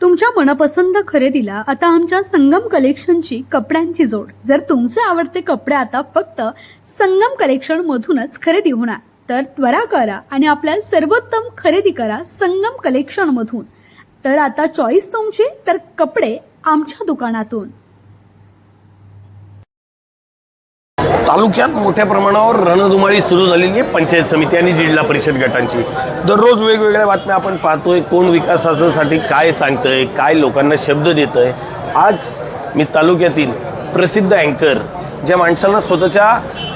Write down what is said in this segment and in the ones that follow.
तुमच्या मनपसंत खरेदीला आता आमच्या संगम कलेक्शनची कपड्यांची जोड. जर तुमचे आवडते कपडे आता फक्त संगम कलेक्शन मधूनच खरेदी होणार तर त्वरा करा आणि आपल्या सर्वोत्तम खरेदी करा संगम कलेक्शन मधून. तर आता चॉईस तुमची तर कपडे आमच्या दुकानातून. तालुक्यात मोठ्या प्रमाणावर रणधुमाळी सुरू झालेली आहे. पंचायत समिती आणि जिल्हा परिषद गटांची. दररोज वेगवेगळ्या बातम्या आपण पाहतोय. कोण विकासासाठी काय सांगतंय काय लोकांना शब्द देतंय. आज मी तालुक्यातील प्रसिद्ध अँकर ज्या माणसांना स्वतःच्या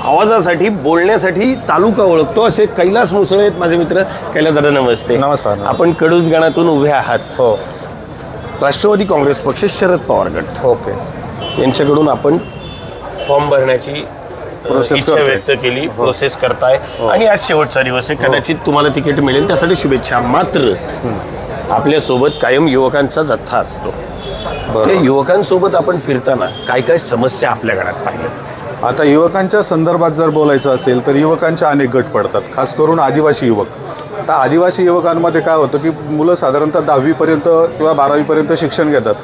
आवाजासाठी बोलण्यासाठी तालुका ओळखतो असे कैलास मुसळे आहेत माझे मित्र. कैलास दादा नमस्ते. नमस्कार. आपण कडूस गणातून उभे आहात. हो. राष्ट्रवादी काँग्रेस पक्ष शरद पवार गट ओके. यांच्याकडून आपण फॉर्म भरण्याची इच्छा. व्यक्त केली प्रोसेस करताय. आणि आज शेवटचा दिवस आहे. कदाचित तुम्हाला तिकीट मिळेल. त्यासाठी शुभेच्छा. मात्र आपल्यासोबत कायम युवकांचा जथ्था असतो. त्या युवकांसोबत आपण फिरताना काय काय समस्या आपल्या गणात पाहिल्या? आता युवकांच्या संदर्भात जर बोलायचं असेल तर युवकांच्या अनेक गट पडतात. खास करून आदिवासी युवक. आता आदिवासी युवकांमध्ये काय होतं की मुलं साधारणतः दहावीपर्यंत किंवा बारावीपर्यंत शिक्षण घेतात.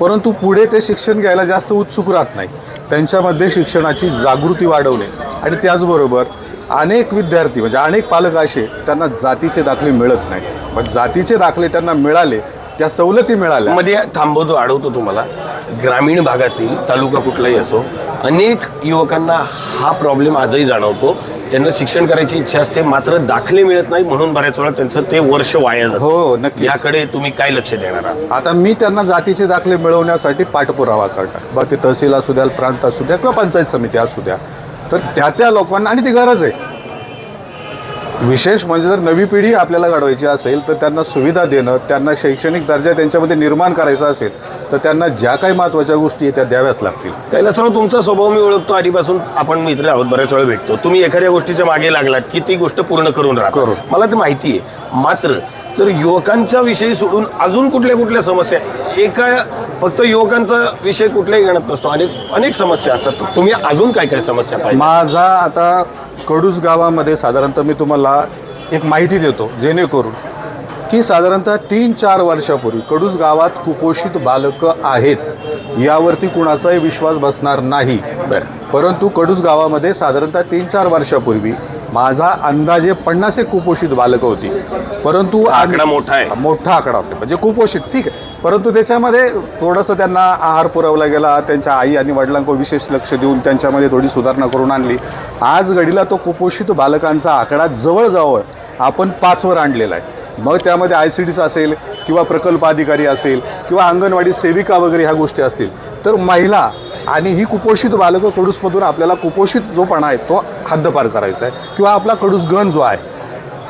परंतु पुढे ते शिक्षण घ्यायला जास्त उत्सुक राहत नाही त्यांच्यामध्ये शिक्षणाची जागृती वाढवणे. आणि त्याचबरोबर अनेक विद्यार्थी म्हणजे अनेक पालक असे त्यांना जातीचे दाखले मिळत नाही मग जातीचे दाखले त्यांना मिळाले त्या सवलती मिळाल्या. मध्ये थांबवतो अडवतो तुम्हाला. ग्रामीण भागातील तालुका कुठलाही असो अनेक युवकांना हा प्रॉब्लेम आजही जाणवतो. त्यांना शिक्षण करायची इच्छा असते मात्र दाखले मिळत नाही म्हणून बऱ्याच वेळा त्यांचं ते वर्ष वाया जातं. हो नक्की याकडे तुम्ही काय लक्ष देणार आहात? आता मी त्यांना जातीचे दाखले मिळवण्यासाठी पाठपुरावा करणार. बघ ते तहसील असू द्या प्रांत असू द्या किंवा पंचायत समिती असू द्या. तर त्या त्या लोकांना आणि ती गरज आहे. विशेष म्हणजे जर नवी पिढी आपल्याला घडवायची असेल तर त्यांना सुविधा देणं त्यांना शैक्षणिक दर्जा त्यांच्यामध्ये निर्माण करायचा असेल तर त्यांना ज्या काही महत्त्वाच्या गोष्टी आहेत त्या द्याव्याच लागतील. कैलासराव तुमचा स्वभाव मी ओळखतो. आधीपासून आपण मित्र आहोत बऱ्याच वेळा भेटतो. तुम्ही एखाद्या गोष्टीच्या मागे लागलात की ती गोष्ट पूर्ण करून राहा. करू. मला ते माहिती आहे. मात्र तर युवकांचा विषय सोडून अजून कुठल्या कुठल्या समस्या एका फक्त युवकांचा विषय कुठल्याही गणत नसतो. अनेक अनेक समस्या असतात. तुम्ही अजून काय काय समस्या पाहिजे माझा आता कडूस गावामध्ये साधारणतः मी तुम्हाला एक माहिती देतो जेणेकरून की साधारणतः तीन चार वर्षापूर्वी कडूस गावात कुपोषित बालकं आहेत यावरती कुणाचाही विश्वास बसणार नाही. बरं. परंतु कडूस गावामध्ये साधारणतः तीन चार वर्षापूर्वी माझा अंदाजे पन्नास एक कुपोषित बालकं होती. परंतु आकडा मोठा आहे. मोठा आकडा होता. म्हणजे कुपोषित ठीक आहे. परंतु त्याच्यामध्ये थोडंसं त्यांना आहार पुरवला गेला त्यांच्या आई आणि वडिलांकडे विशेष लक्ष देऊन त्यांच्यामध्ये थोडी सुधारणा करून आणली. आज घडीला तो कुपोषित बालकांचा आकडा जवळजवळ आपण पाचवर आणलेला आहे. मग त्यामध्ये आय सी डीस असेल किंवा प्रकल्प अधिकारी असेल किंवा अंगणवाडी सेविका वगैरे ह्या गोष्टी असतील. तर महिला आणि ही कुपोषित बालकं कडूसमधून आपल्याला कुपोषित जोपणा आहे तो हद्दपार करायचा आहे. किंवा आपला कडूस गण जो आहे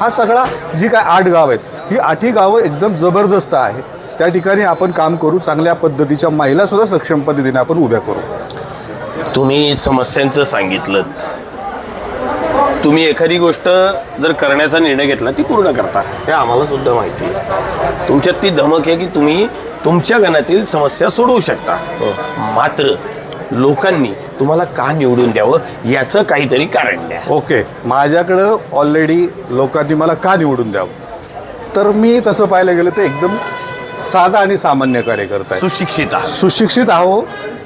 हा सगळा जी काय आठ गाव आहेत ही आठही गावं एकदम जबरदस्त आहे. त्या ठिकाणी आपण काम करू चांगल्या पद्धतीच्या महिलासुद्धा सक्षम पद्धतीने आपण उभ्या करू. तुम्ही समस्यांचं सांगितलं तुम्ही एखादी गोष्ट जर करण्याचा निर्णय घेतला ती पूर्ण करता. हे आम्हाला सुद्धा माहिती आहे. तुमच्यात ती धमक आहे की तुम्ही तुमच्या गणातील समस्या सोडवू शकता. मात्र लोकांनी तुम्हाला का निवडून द्यावं याचं काहीतरी कारण द्या. ओके माझ्याकडं ऑलरेडी लोकांनी मला का निवडून द्यावं? तर मी तसं पाहायला गेलं तर एकदम साधा आणि सामान्य कार्यकर्ता आहे. सुशिक्षित आहात. सुशिक्षित आहो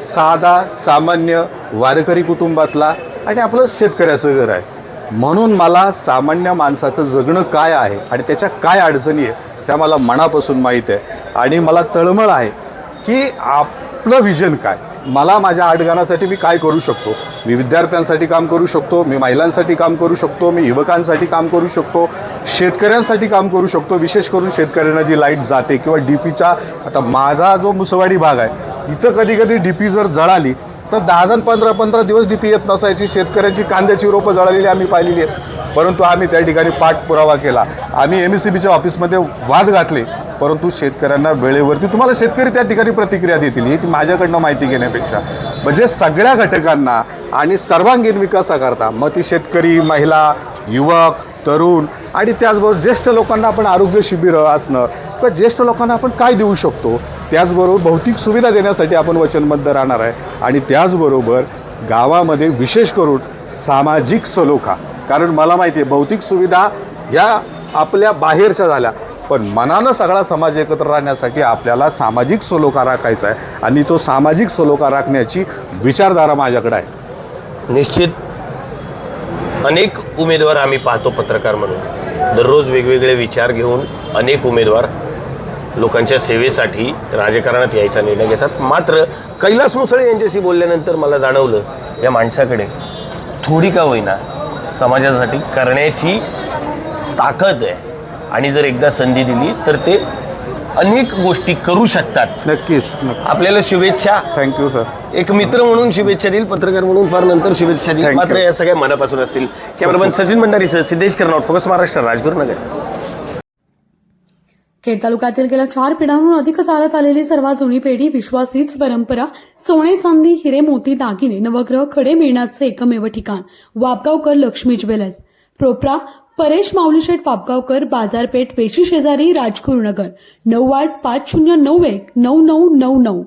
साधा सामान्य वारकरी कुटुंबातला आणि आपलं शेतकऱ्याचं घर आहे. म्हणून मला सामान्य माणसाचं जगणं काय आहे आणि त्याच्या काय अडचणी आहे त्या मला मनापासून माहीत आहे. आणि मला तळमळ आहे की आपलं विजन काय? मला माझ्या आठगानासाठी मी काय करू शकतो? मी विद्यार्थ्यांसाठी काम करू शकतो मी महिलांसाठी काम करू शकतो मी युवकांसाठी काम करू शकतो शेतकऱ्यांसाठी काम करू शकतो. विशेष करून शेतकऱ्यांना जी लाइट जाते किंवा डी पीचा आता माझा जो मुसवाडी भाग आहे इथं कधी कधी डी पी जर जळाली तर दहा दहा पंधरा पंधरा दिवस डी पी येत नसायची. शेतकऱ्यांची कांद्याची रोपं जळालेली आम्ही पाहिलेली आहेत. परंतु आम्ही त्या ठिकाणी पाठपुरावा केला. आम्ही एम एस सी बीच्या ऑफिसमध्ये वाद घातले. परंतु शेतकऱ्यांना वेळेवरती तुम्हाला शेतकरी त्या ठिकाणी प्रतिक्रिया देतील ही ती माझ्याकडनं माहिती घेण्यापेक्षा. म्हणजे सगळ्या घटकांना आणि सर्वांगीण विकासाकरता मग ती शेतकरी महिला युवक तरुण आणि त्याचबरोबर ज्येष्ठ लोकांना आपण आरोग्य शिबिरं असणं किंवा ज्येष्ठ लोकांना आपण काय देऊ शकतो त्याचबरोबर भौतिक सुविधा देण्यासाठी आपण वचनबद्ध राहणार आहे. आणि त्याचबरोबर गावामध्ये विशेष करून सामाजिक सलोखा. कारण मला माहिती आहे भौतिक सुविधा ह्या आपल्या बाहेरच्या झाल्या. पण मनानं सगळा समाज एकत्र राहण्यासाठी आपल्याला सामाजिक सलोखा राखायचा आहे. आणि तो सामाजिक सलोखा राखण्याची विचारधारा माझ्याकडे आहे. निश्चित. अनेक उमेदवार आम्ही पाहतो पत्रकार म्हणून दररोज वेगवेगळे विचार घेऊन अनेक उमेदवार लोकांच्या सेवेसाठी राजकारणात यायचा निर्णय घेतात. मात्र कैलास मुसळे यांच्याशी बोलल्यानंतर मला जाणवलं या माणसाकडे थोडी का होईना समाजासाठी करण्याची ताकद आहे. आणि जर एकदा संधी दिली तर ते अनेक गोष्टी करू शकतात. नक्कीच नक्की आपल्याला शुभेच्छा. थँक्यू सर एक मित्र म्हणून शुभेच्छा देईल पत्रकार म्हणून फार नंतर शुभेच्छा देईल. Thank you. मात्र या सगळ्या मनापासून असतील. Cameraman Sachin Bhandari sir Siddhesh Karnaut focus Maharashtra Rajgurunagar Khed तालुक्यातील गेल्या चार पिढ्यांहून अधिक चालत आलेली सर्वात जुनी पेढी विश्वास हीच परंपरा सोने चांदी हिरे मोती दागिने नवग्रह खडे मिळण्याचे एकमेव ठिकाण वापगावकर लक्ष्मी ज्वेलर्स. प्रोप्रा परेश माऊलीशेठ फापगावकर बाजारपेठ पेशी शेजारी राजगुरुनगर. नऊ आठ पाच शून्य नऊ एक नऊ नऊ नऊ नऊ.